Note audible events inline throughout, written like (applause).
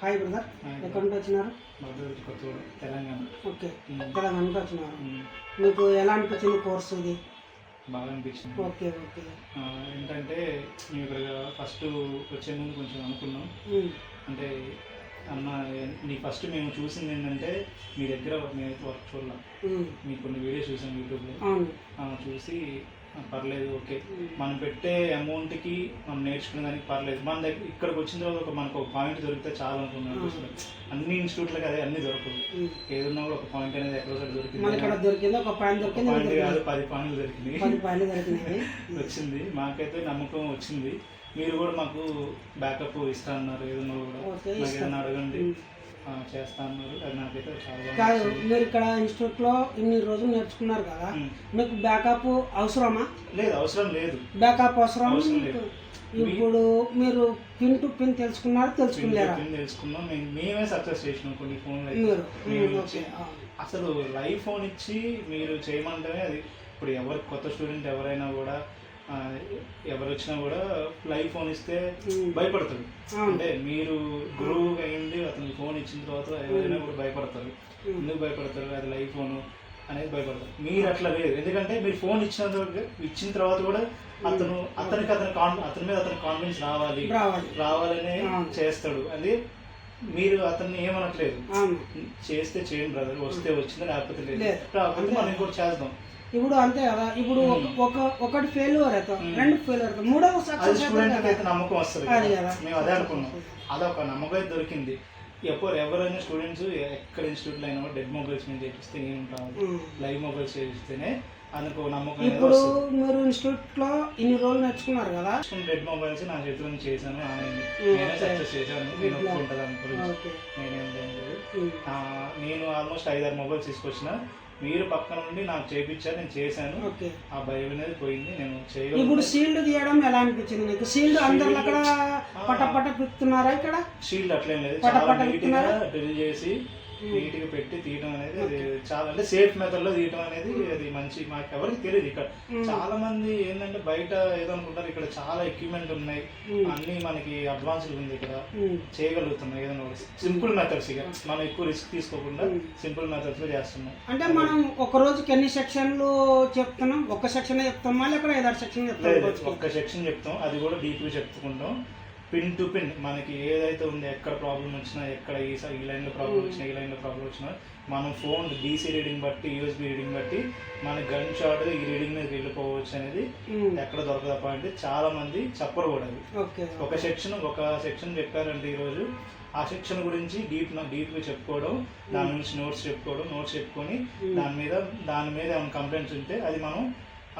Hi brother. ఎక్కడి నుండి వచ్చినారు? తెలంగాణ. ఓకే. తెలంగాణ నుండి వచ్చినారు. మీకు ఎలా అనిపించింది కోర్స్ ఇది? బాగా అనిపించింది. Okay okay. ఏంటంటే మేము ఇక్కడ ఫస్ట్ వచ్చే ముందు కొంచెం అనుకున్నాం. అంటే అన్న నీ ఫస్ట్ మేము చూసింది ఏంటంటే మీ దగ్గర మేమైతే వర్క్ చూడలేం. మీ కొన్ని వీడియోస్ చూసాం యూట్యూబ్లో. చూసి పర్లేదు ఓకే. మనం పెట్టే అమౌంట్కి మనం నేర్చుకునే దానికి పర్లేదు. మన దగ్గర ఇక్కడికి వచ్చిన తర్వాత ఒక మనకు ఒక పాయింట్ దొరికితే చాలా అనుకున్నాను అన్ని ఇన్స్టిట్యూట్లకి అదే అన్ని దొరకదు. ఏదన్నా కూడా ఒక పాయింట్ అనేది ఎక్కడో ఒకటి దొరికింది. ఇక్కడ దొరికింది ఒక పాయింట్ దొరికింది పాయింట్ కాదు దొరికింది. పది పాయింట్లు దొరికినాయి పది పాయింట్లు దొరికినాయి. వచ్చింది. మాకైతే నమ్మకం వచ్చింది. మీరు కూడా మాకు బ్యాకప్ ఇస్తా అన్నారు ఏదన్నా కూడా. ఓకే, నాకు ఇస్తాం. ఏదైనా అడగండి చేస్తా అన్నారు అది నాకైతే చాలా బాగా కాదు. మీరు ఇక్కడ ఇన్స్టిట్యూట్లో ఇన్ని రోజులు నేర్చుకున్నారు కదా. మీకు బ్యాకప్ అవసరమా లేదు అవసరం లేదు బ్యాకప్ అవసరం. ఇప్పుడు మీరు పిన్ టు పిన్ తెలుసుకున్నారు తెలుసుకున్నారా పిన్ తెలుసుకున్నాం మేము సక్సెస్ చేసినాం కొన్ని ఫోన్లు. అసలు లైవ్ ఫోన్ ఇచ్చి మీరు చేయమంటే అది ఇప్పుడు ఎవరు కొత్త స్టూడెంట్ ఎవరైనా కూడా ఎవరు వచ్చినా కూడా లైవ్ ఫోన్ ఇస్తే అవును. అంటే మీరు గురువు అయింది అతనికి ఫోన్ ఇచ్చిన తర్వాత ఎవరైనా కూడా భయపడతారు. ఎందుకు భయపడతారు? అది లైవ్ ఫోన్ అనేది భయపడతారు. మీరు అట్లా లేదు. ఎందుకంటే మీరు ఫోన్ ఇచ్చిన ఇచ్చిన తర్వాత కూడా అతను అతనికి అతని కాన్ అతని మీద అతని కాన్ఫిడెన్స్ రావాలి. రావాలి. రావాలనే. చేస్తాడు. అది మీరు అతన్ని ఏమనట్లేదు. చేస్తే చేయండి బ్రదర్ వస్తే వచ్చింది లేకపోతే లేదు. లేదు. రాకపోతే మనం ఇంకోటి చేద్దాం. ఇప్పుడు అంతే కదా. ఇప్పుడు ఒక- ఒక ఒకటి ఫెయిల్యూర్ అవుతాం. రెండు ఫెయిల్యూర్ అవుతాం మూడవ సక్సెస్ స్టూడెంట్ అయితే నమ్మకం వస్తుంది అది కదా. మేము అదే అనుకున్నాం. అదొక నమ్మకం అయితే దొరికింది. ఎవరు ఎవరైనా స్టూడెంట్స్ ఎక్కడ ఇన్స్టిట్యూట్లో అయినా డెడ్ మొబైల్స్ మీద చేపిస్తే ఏం రాదు లైవ్ మొబైల్స్ చేపిస్తేనే అందుకు నమ్మకం ఇప్పుడు మీరు ఇన్స్టిట్యూట్లో ఇన్ని రోజులు నేర్చుకున్నారు కదా. డెడ్ మొబైల్స్ నా చేతిలో చేశాను నేనే ఓకే. సక్సెస్ చేశాను. నేను ఇట్లా. ఒప్పుకుంటా దాని గురించి. ఓకే. నేనేం లేదు నేను ఆల్మోస్ట్ ఐదారు మొబైల్స్ తీసుకొచ్చిన. మీరు పక్కన నుండి నాకు చేయించారు నేను చేశాను. ఓకే. ఆ భయం అనేది పోయింది నేను ఇప్పుడు సీల్డ్ తీయడం ఎలా అనిపించింది నీకు? సీల్డ్ అందరు అక్కడ పట పట పిక్కుతున్నారా ఇక్కడ? షీల్డ్ అట్లేం లేదు. పట చాలా పట? డ్రిల్ చేసి ఉమ్. నీట్గా పెట్టి తీయడం అనేది అది చాలా అంటే సేఫ్ మెథడ్లో తీయడం అనేది అది మంచి మాకు ఎవరికి తెలియదు ఇక్కడ. చాలా మంది ఏంటంటే బయట ఏదో అనుకుంటారు ఇక్కడ చాలా ఎక్విప్మెంట్ ఉన్నాయి. అన్ని మనకి అడ్వాన్స్డ్ ఉంది ఇక్కడ ఉమ్. చేయగలుగుతున్నాం ఏదైనా సింపుల్ మెథడ్స్ ఇక మనం ఎక్కువ రిస్క్ తీసుకోకుండా. సింపుల్ మెథడ్స్లో చేస్తున్నాం అంటే మనం ఒక రోజుకి ఎన్ని సెక్షన్లు చెప్తున్నాం ఒక సెక్షన్ చెప్తామా లేక ఐదారు సెక్షన్ చెప్తాం? ఒక్క సెక్షన్ చెప్తాం అది కూడా డీప్గా చెప్పుకుంటాం పిన్ టు పిన్ మనకి ఏదైతే ఉందో ఎక్కడ ప్రాబ్లం వచ్చినా ఎక్కడ ఈ ఈ లైన్లో ప్రాబ్లం వచ్చినా ఈ లైన్లో ప్రాబ్లం వచ్చినా మనం ఫోన్ డీసీ రీడింగ్ బట్టి యూఎస్బి రీడింగ్ బట్టి మన గన్ షాట్ ఈ రీడింగ్ మీద వెళ్ళిపోవచ్చు అనేది ఉమ్. ఎక్కడ దొరకదా పాయింట్ చాలా మంది చెప్పరు కూడా అది. ఒక సెక్షన్ ఒక సెక్షన్ చెప్పారంటే ఈరోజు ఆ సెక్షన్ గురించి డీప్ డీప్గా చెప్పుకోవడం దాని నుంచి నోట్స్ చెప్పుకోవడం నోట్స్ చెప్పుకొని. దాని మీద దాని మీద ఏమైనా కంప్లైంట్స్ ఉంటే అది మనం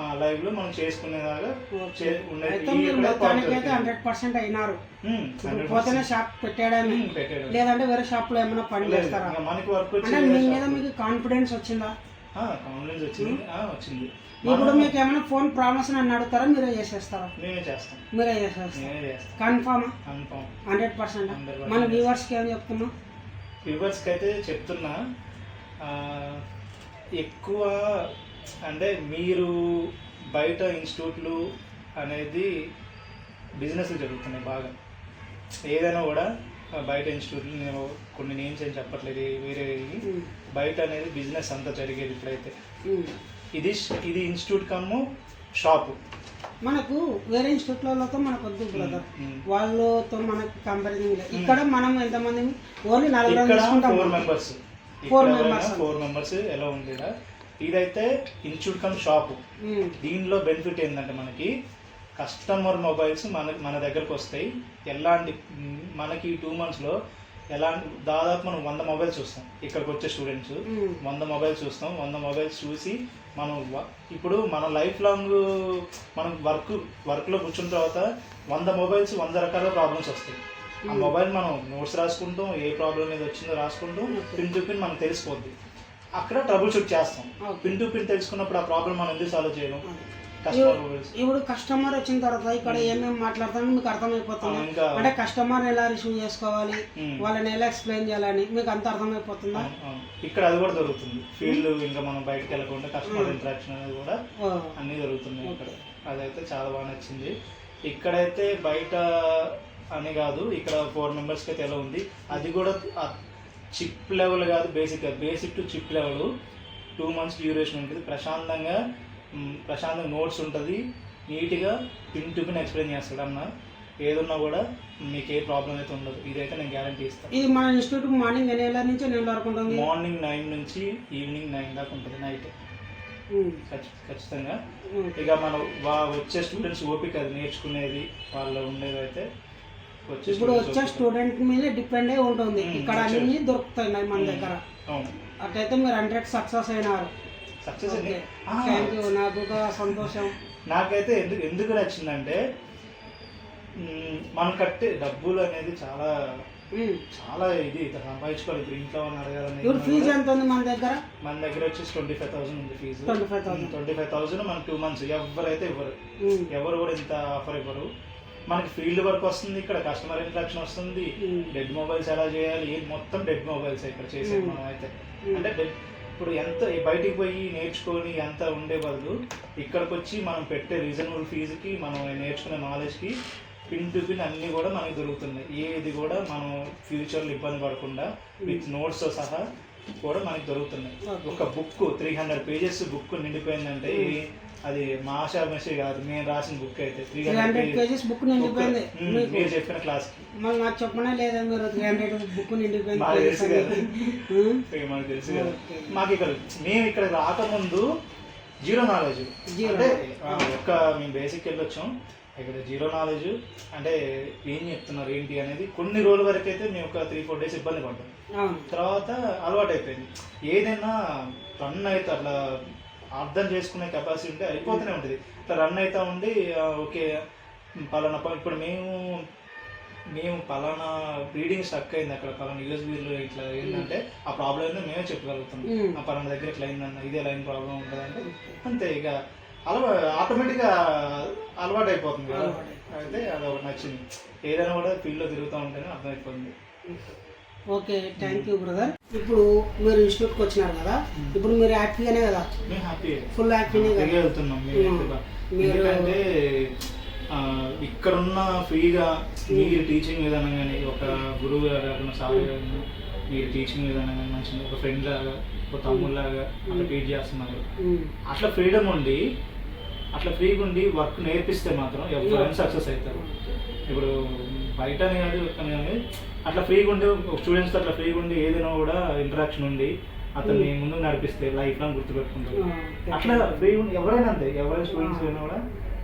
లైవ్లో మనం చేసుకునేలాగా ఓకే. చే- ఉండేది. అయితే ఈ మీరు ఇక్కడ మొత్తానికి అయితే part హండ్రెడ్ పర్సెంట్ అయినారు. 100% పోతేనే షాప్ పెట్టాడని పెట్టాడు. లేదంటే వేరే షాప్లో ఏమైనా పని చేస్తారా? మనకి వర్క్ అంటే మీ మీద మీకు కాన్ఫిడెన్స్ వచ్చిందా? కాన్ఫిడెన్స్ వచ్చింది. ఆ, వచ్చింది. ఇప్పుడు మీకు ఏమైనా ఫోన్ ప్రాబ్లమ్స్ అని అడుగుతారా? మీరే చేసేస్తారా? మేమే చేస్తాం మీరే చేస్తాం కన్ఫామ్ కన్ఫామ్ హండ్రెడ్ పర్సెంట్. 100% మన వ్యూవర్స్కి ఏం చెప్తున్నాం? వ్యూవర్స్కి అయితే చెప్తున్నా ఎక్కువ అంటే మీరు బయట ఇన్స్టిట్యూట్లు అనేది బిజినెస్ జరుగుతున్నాయి బాగా. ఏదైనా కూడా బయట ఇన్స్టిట్యూట్లు నేను కొన్ని నేమ్స్ ఏం చెప్పట్లేదు వేరే బయట అనేది బిజినెస్ అంతా జరిగేది ఇప్పుడైతే. ఇది ఇది ఇన్స్టిట్యూట్ కమ్ము షాపు. మనకు వేరే ఇన్స్టిట్యూట్లతో మనకు వద్దు బ్రదర్. వాళ్ళతో మనకి కంపారిజన్ లేదు. ఇక్కడ మనం ఎంతమంది ఓన్లీ నలుగురు four members Four members. Four members ఎలా ఉంది. ఇదైతే ఇన్స్టిట్యూట్ కమ్ షాపు దీనిలో బెనిఫిట్ ఏంటంటే మనకి కస్టమర్ మొబైల్స్ మన మన దగ్గరకు వస్తాయి. ఎలాంటి మనకి టూ మంత్స్లో ఎలాంటి దాదాపు మనం వంద మొబైల్స్ చూస్తాం. ఇక్కడికి వచ్చే స్టూడెంట్స్ వంద మొబైల్స్ చూస్తాం. వంద మొబైల్స్ చూసి మనం ఇప్పుడు మన లైఫ్ లాంగ్ మనం వర్క్ వర్క్లో కూర్చున్న తర్వాత వంద మొబైల్స్ వంద రకాల ప్రాబ్లమ్స్ వస్తాయి. ఆ మొబైల్ మనం నోట్స్ రాసుకుంటాం. ఏ ప్రాబ్లం మీద వచ్చిందో రాసుకుంటాం. పిన్ టు పిన్ మనకు తెలిసిపోద్ది. అక్కడ ట్రబుల్ షూట్ చేస్తాం. పిన్ టు పిన్ తెలుసుకున్నప్పుడు ఆ ప్రాబ్లం మనం ఎందుకు సాల్వ్ చేయడం ఇప్పుడు కస్టమర్ వచ్చిన తర్వాత ఇక్కడ ఏమేమి మాట్లాడతామో మీకు అర్థమైపోతుంది? అంటే కస్టమర్ ఎలా రిసీవ్ చేసుకోవాలి? ఉమ్. వాళ్ళని ఎలా ఎక్స్ప్లెయిన్ చేయాలని మీకు అంత అర్థమైపోతుందా. ఇక్కడ అది కూడా దొరుకుతుంది. ఫీల్డ్ ఇంకా మనం బయటకు వెళ్ళకుండా కస్టమర్ ఇంటరాక్షన్ అనేది కూడా ఓ, అన్నీ జరుగుతున్నాయి ఇక్కడ. అదైతే చాలా బాగా నచ్చింది. ఇక్కడైతే బయట అని కాదు ఇక్కడ ఫోర్ మెంబర్స్కి అయితే ఎలా ఉంది? అది కూడా చిప్ లెవెల్ కాదు basic basic to chip level two months duration ఉంటుంది. ప్రశాంతంగా ప్రశాంతంగా నోట్స్ ఉంటుంది. నీట్గా పిన్ టు పిన్ ఎక్స్ప్లెయిన్ చేస్తాడు అన్న. ఏదున్నా కూడా మీకు ఏ ప్రాబ్లం అయితే ఉండదు. ఇదైతే నేను గ్యారంటీ ఇస్తాను. ఇది మన ఇన్స్టిట్యూట్ మార్నింగ్ ఎన్ని నుంచి ఎన్ని గంటల వరకు ఉంటుంది? మార్నింగ్ నైన్ నుంచి ఈవినింగ్ నైన్ దాకా ఉంటుంది నైట్ ఖచ్చితంగా. ఇక మనం వా వచ్చే స్టూడెంట్స్ ఓపిక అది నేర్చుకునేది వాళ్ళు ఉండేది అయితే ఇప్పుడు వచ్చే. స్టూడెంట్ మీద డిపెండ్ అయి ఉంటుంది. ఇక్కడ అన్ని దొరుకుతాయి మన. దగ్గర. అవును. అట్లయితే మీరు హండ్రెడ్ సక్సెస్ అయినారు. సక్సెస్ థ్యాంక్ యూ నాకు సంతోషం. నాకైతే ఎందుకు ఎందుకు నచ్చిందంటే మనం కట్టే డబ్బులు అనేది చాలా. చాలా ఇది సంపాదించుకోవాలి. ఇప్పుడు ఇంట్లో అడగాలని ఇప్పుడు ఫీజు ఎంత ఉంది మన దగ్గర? మన దగ్గర వచ్చేసి ట్వంటీ ఫైవ్ థౌసండ్ ఉంది ఫీజు 25,000. ట్వంటీ ఫైవ్ థౌసండ్ మన టూ మంత్స్ ఎవరైతే ఇవ్వరు. ఎవరు కూడా ఇంత ఆఫర్ ఇవ్వరు. మనకి ఫీల్డ్ వర్క్ వస్తుంది ఇక్కడ కస్టమర్ ఇంట్రాక్షన్ వస్తుంది ఉమ్. డెడ్ మొబైల్స్ ఎలా చేయాలి ఏది మొత్తం డెడ్ మొబైల్స్ ఇక్కడ చేసేది Hmm. మనం అయితే Hmm. అంటే ఇప్పుడు ఎంత బయటికి పోయి నేర్చుకొని ఎంత ఉండే బదులు ఇక్కడికి వచ్చి మనం పెట్టే రీజనబుల్ ఫీజుకి మనం నేర్చుకునే నాలెడ్జ్కి పిన్ టు పిన్ అన్నీ కూడా మనకి దొరుకుతున్నాయి ఏది కూడా మనం ఫ్యూచర్లో ఇబ్బంది పడకుండా విత్ నోట్స్తో సహా కూడా మనకి దొరుకుతున్నాయి. ఒక book three hundred pages book నిండిపోయిందంటే అది మా ఆశా మెసేజ్ కాదు నేను రాసిన బుక్ అయితే. త్రీ హండ్రెడ్ పేజెస్ బుక్ నిండిపోయింది. మీకు మీరు చెప్పిన క్లాస్కి మళ్ళీ నాకు చెప్పనే లేదా మీరు? త్రీ హండ్రెడ్ బుక్ నిండిపోయింది. మాకు తెలుసు కదా. (laughs) మనకు తెలుసు కదా. మాకు ఇక్కడ మేము ఇక్కడ రాకముందు జీరో నాలెడ్జ్. అంటే ఒక్క మేము బేసిక్ వెళ్ళొచ్చాం. ఇక్కడ జీరో నాలెడ్జ్. అంటే ఏం చెప్తున్నారు ఏంటి అనేది కొన్ని రోజుల వరకు అయితే మేము ఒక త్రీ ఫోర్ డేస్ ఇబ్బంది పడ్డాం. తర్వాత అలవాటు అయిపోయింది ఏదైనా రన్ అయితే అట్లా అర్థం చేసుకునే కెపాసిటీ ఉంటే అయిపోతూనే ఉంటుంది. ఇట్లా రన్ అవుతా ఉండి ఓకే పలానా ఇప్పుడు మేము మేము పలానా రీడింగ్ స్టక్ అయింది అక్కడ పలానా యూఎస్బీలో ఇట్లా ఏంటంటే ఆ ప్రాబ్లం ఏందో మేమే చెప్పగలుగుతాం. ఆ పలానా దగ్గర ఇట్లా అయిందన్న ఇదే లైన్ ప్రాబ్లం ఉంటుందంటే అంతే ఇక. అలవా ఆటోమేటిక్గా అలవాటు అయిపోతుంది అయితే అది ఒకటి నచ్చింది. ఏదైనా కూడా ఫీల్డ్లో తిరుగుతూ ఉంటేనే అర్థమైపోతుంది. ఓకే థ్యాంక్ యూ బ్రదర్ ఇప్పుడు మీరు ఇన్స్టిట్యూట్కి వచ్చినారు కదా ఇప్పుడు మీరు హ్యాపీగానే కదా? ఫుల్ హ్యాపీనే కదా? వెళ్తున్నాం. ఇక్కడ. మీరు- ఎందుకంటే ఇక్కడున్న ఫ్రీగా మీరు టీచింగ్ విధానం కానీ ఒక గురువు గారు అక్కడ సార్ గారు మీరు టీచింగ్ విధానం కానీ మంచిగా ఒక ఫ్రెండ్ లాగా ఒక తమ్ముడు లాగా అట్లా ట్రీట్ చేస్తున్నారు. ఉమ్, అట్లా ఫ్రీడమ్ ఉండి అట్లా ఫ్రీగా ఉండి వర్క్ నేర్పిస్తే మాత్రం ఎవరైనా సక్సెస్ అవుతారు. ఇప్పుడు బయటనే కాదు కానీ అట్లా ఫ్రీగా ఉండి స్టూడెంట్స్ అట్లా ఫ్రీగా ఉండి ఏదైనా కూడా ఇంటరాక్షన్ ఉండి అతన్ని ముందుకు నడిపిస్తే లైఫ్ లాంగ్ గుర్తుపెట్టుకుంటారు. అట్లా ఫ్రీ ఉండి ఎవరైనా అంతే ఎవరైనా స్టూడెంట్స్ అయినా కూడా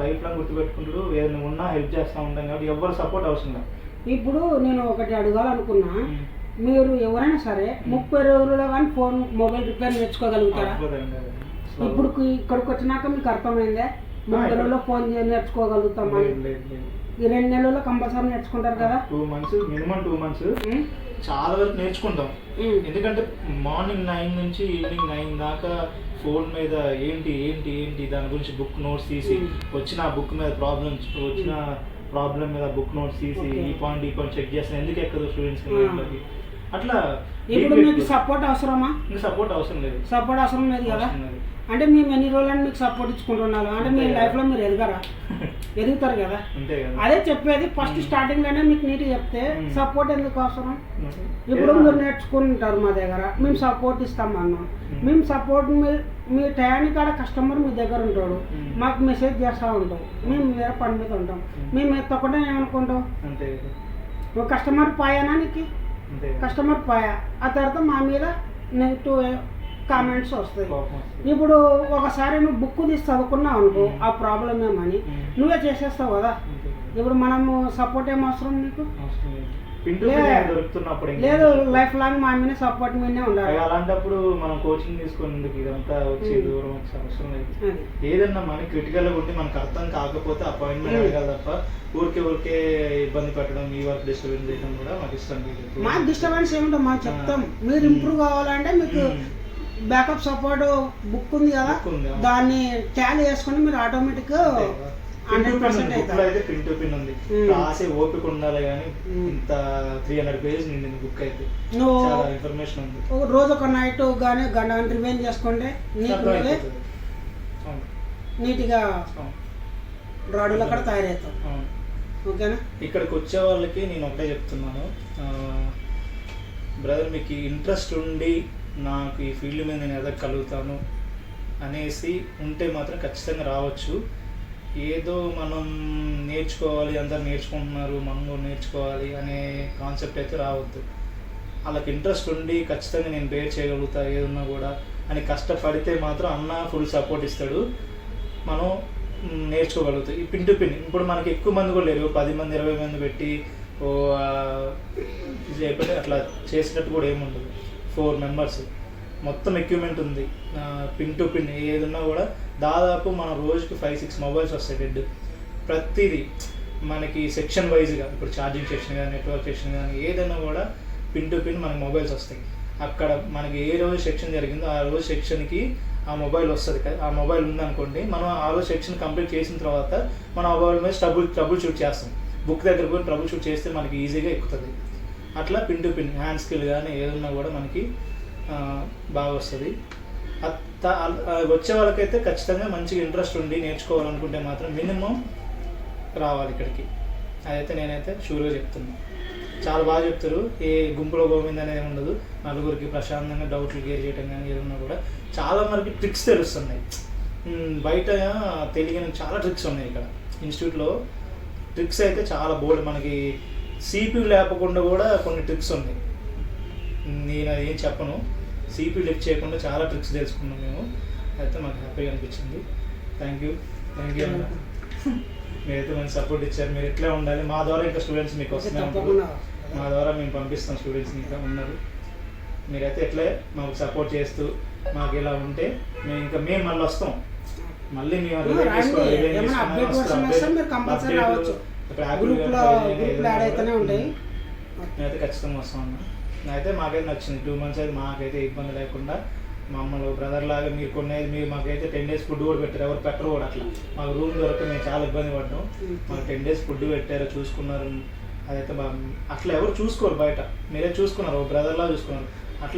లైఫ్ లాంగ్ గుర్తుపెట్టుకుంటారు ఏదైనా ఉన్నా హెల్ప్ చేస్తూ ఉంటాం కాబట్టి ఎవరు సపోర్ట్ అవసరం లేదు. ఇప్పుడు నేను ఒకటి అడగాలనుకున్నా ఉమ్. మీరు ఎవరైనా సరే ముప్పై రోజుల్లో కానీ ఫోన్ మొబైల్ రిపేర్ నేర్చుకోగలుగుతారా. ఇప్పుడు ఇక్కడికి వచ్చినాక మీకు అర్థమైందే? ఇక్కడ- రోజుల్లో ఫోన్ నేర్చుకోగలుగుతామని. ఈ రెండు నెలల్లో కంపల్సరీ నేర్చుకుంటారు కదా? Two months minimum two months. చాలా వరకు నేర్చుకుంటాం. ఎందుకంటే మార్నింగ్ నైన్ నుంచి ఈవినింగ్ నైన్ దాకా ఫోన్ మీద ఏంటి ఏంటి ఏంటి దాని గురించి బుక్ నోట్స్ తీసి. వచ్చిన బుక్ మీద ప్రాబ్లమ్స్ వచ్చిన ప్రాబ్లం మీద బుక్ నోట్స్ తీసి. ఈ పాయింట్ ఈ పాయింట్ చెక్ చేస్తాను ఎందుకు ఎక్కదు స్టూడెంట్స్. అట్లా ఇప్పుడు మీకు సపోర్ట్ అవసరమా? సపోర్ట్ అవసరం లేదు. సపోర్ట్ అవసరం లేదు కదా. అంటే మేము ఎన్ని రోజులని మీకు సపోర్ట్ ఇచ్చుకుంటున్నాను. అంటే మీ. లైఫ్లో మీరు ఎదగరా? (laughs) ఎదుగుతారు కదా? అదే చెప్పేది ఫస్ట్ స్టార్టింగ్లోనే మీకు నీట్ చెప్తే. సపోర్ట్ ఎందుకు అవసరం? ఇప్పుడు మీరు నేర్చుకుంటారు మా దగ్గర. మేము సపోర్ట్ ఇస్తాం అన్నాం. మేము. సపోర్ట్ మీ మీ టయానికి కాడ కస్టమర్ మీ దగ్గర ఉంటాడు. మాకు మెసేజ్ చేస్తూ ఉంటాం మేము వేరే పని మీద ఉంటాం. మేము. ఎత్తకుండా ఏమనుకుంటాం. ఒక కస్టమర్ పాయానా నీకు. కస్టమర్ పాయా ఆ తర్వాత మా మీద నెగిటివ్ కామెంట్స్ వస్తాయి. ఇప్పుడు ఒకసారి నువ్వు బుక్ తీసి చదువుకున్నావు అనుకో. ఆ ప్రాబ్లం ఏమని. నువ్వే చేసేస్తావు కదా. ఇప్పుడు మనము సపోర్ట్ ఏం అవసరం నీకు లేదు. లైఫ్ లాంగ్ మా మీద సపోర్ట్ మీదనే ఉండాలి అలాంటప్పుడు మనం కోచింగ్ తీసుకునేందుకు ఇదంతా వచ్చి. దూరం వచ్చే అవసరం లేదు. ఏదన్నా మనకి క్రిటికల్ ఉంటే మనకు అర్థం కాకపోతే అపాయింట్మెంట్. అడగాలి తప్ప ఊరికే ఊరికే ఇబ్బంది పెట్టడం మీ వర్క్ డిస్టర్బెన్స్ చేయడం కూడా మాకు ఇష్టం లేదు మా డిస్టర్బెన్స్ ఏమిటో మనం చెప్తాం మీరు ఇంప్రూవ్ కావాలంటే మీకు. బ్యాకప్ సపోర్ట్ బుక్ ఉంది కదా. దాన్ని టాలీ చేసుకుని మీరు ఆటోమేటిక్ అయితే పిన్ ఉంది. రాసే ఓపిక ఉండాలి కానీ. ఇంత త్రీ హండ్రెడ్ పేజెస్ నిండింది బుక్ అయితే చాలా ఇన్ఫర్మేషన్ ఉంది ఒక రోజు ఒక నైట్ కానీ గంట రివైన్ చేసుకుంటే నీకు. అవును, నీట్గా రాడులు అక్కడ తయారవుతావు అవును. ఓకేనా? ఇక్కడికి వచ్చే వాళ్ళకి నేను ఒకటే చెప్తున్నాను. బ్రదర్ మీకు ఇంట్రెస్ట్ ఉండి నాకు ఈ ఫీల్డ్ మీద నేను ఎదగలుగుతాను అనేసి ఉంటే మాత్రం ఖచ్చితంగా రావచ్చు. ఏదో మనం నేర్చుకోవాలి అందరు నేర్చుకుంటున్నారు మనం కూడా నేర్చుకోవాలి అనే కాన్సెప్ట్ అయితే రావద్దు. వాళ్ళకి ఇంట్రెస్ట్ ఉండి ఖచ్చితంగా నేను బేర్ చేయగలుగుతా ఏదన్నా కూడా. అని కష్టపడితే మాత్రం అన్న ఫుల్ సపోర్ట్ ఇస్తాడు. మనం నేర్చుకోగలుగుతాయి ఈ పిన్ టు పిన్. ఇప్పుడు మనకి ఎక్కువ మంది కూడా లేరు. పది మంది ఇరవై మంది పెట్టి ఓ ఆ, అట్లా చేసినట్టు కూడా ఏముండదు ఫోర్ మెంబర్స్ మొత్తం ఎక్విప్మెంట్ ఉంది. పిన్ టు పిన్ ఏదున్నా కూడా దాదాపు మన రోజుకి ఫైవ్ సిక్స్ మొబైల్స్ వస్తాయి డెడ్. ప్రతిదీ మనకి సెక్షన్ వైజ్గా ఇప్పుడు ఛార్జింగ్ సెక్షన్ కానీ నెట్వర్క్ సెక్షన్ కానీ ఏదైనా కూడా పిన్ టు పిన్ మనకి మొబైల్స్ వస్తాయి. అక్కడ మనకి ఏ రోజు సెక్షన్ జరిగిందో ఆ రోజు సెక్షన్కి ఆ మొబైల్ వస్తుంది కదా ఆ మొబైల్ ఉందనుకోండి మనం ఆలో సెక్షన్ కంప్లీట్ చేసిన తర్వాత మనం ఆ మొబైల్ మీద ట్రబుల్ ట్రబుల్ షూట్ చేస్తాం. బుక్ దగ్గర పోయి ట్రబుల్ షూట్ చేస్తే మనకి ఈజీగా ఎక్కుతుంది. అట్లా pin to pin hand skill కానీ ఏదన్నా కూడా మనకి బాగా వస్తుంది. వచ్చే వాళ్ళకైతే ఖచ్చితంగా మంచిగా ఇంట్రెస్ట్ ఉండి నేర్చుకోవాలనుకుంటే మాత్రం మినిమం రావాలి ఇక్కడికి. అదైతే నేనైతే షూర్గా చెప్తున్నాను చాలా బాగా చెప్తారు. ఏ గుంపులో గోవింద్ అనేది ఉండదు. నలుగురికి ప్రశాంతంగా డౌట్లు క్లియర్ చేయడం కానీ ఏదన్నా కూడా చాలా మనకి ట్రిక్స్ తెలుస్తున్నాయి. బయట తెలియని చాలా ట్రిక్స్ ఉన్నాయి ఇక్కడ. ఇన్స్టిట్యూట్లో ట్రిక్స్ అయితే చాలా బోర్డు మనకి సిపి లేపకుండా కూడా కొన్ని ట్రిక్స్ ఉన్నాయి. నేను అది ఏం చెప్పను. సిపి లిఫ్ట్ చేయకుండా చాలా ట్రిక్స్ తెలుసుకున్నాం మేము. అయితే మాకు హ్యాపీగా అనిపించింది. థ్యాంక్ యూ థ్యాంక్ యూ మీరైతే మంచి సపోర్ట్ ఇచ్చారు. మీరు ఇట్లే ఉండాలి. మా ద్వారా ఇంకా స్టూడెంట్స్ మీకు ఓకే, వస్తూనే ఉంటారు. తప్పకుండా. మా ద్వారా మేము పంపిస్తాం స్టూడెంట్స్ ఇంకా ఉన్నారు. మీరైతే ఎట్లే మాకు సపోర్ట్ చేస్తూ మాకు ఇలా ఉంటే మేము ఇంకా మేము మళ్ళీ వస్తాం. మళ్ళీ మేము నేనైతే ఖచ్చితంగా వస్తాం అన్న. నాకైతే మాకైతే నచ్చింది. టూ మంత్స్ అయితే మాకైతే ఇబ్బంది లేకుండా మమ్మల్ని బ్రదర్ లాగా మీరు కొన్ని మీరు మాకైతే టెన్ డేస్ ఫుడ్ కూడా పెట్టారు. ఎవరు పెట్టరు కూడా అట్లా. మాకు రూమ్ దొరక మేము చాలా ఇబ్బంది పడ్డాం. మాకు టెన్ డేస్ ఫుడ్ పెట్టారు చూసుకున్నారు. అదైతే బా అట్లా ఎవరు చూసుకోరు బయట. మీరే చూసుకున్నారు బ్రదర్లా చూసుకున్నారు.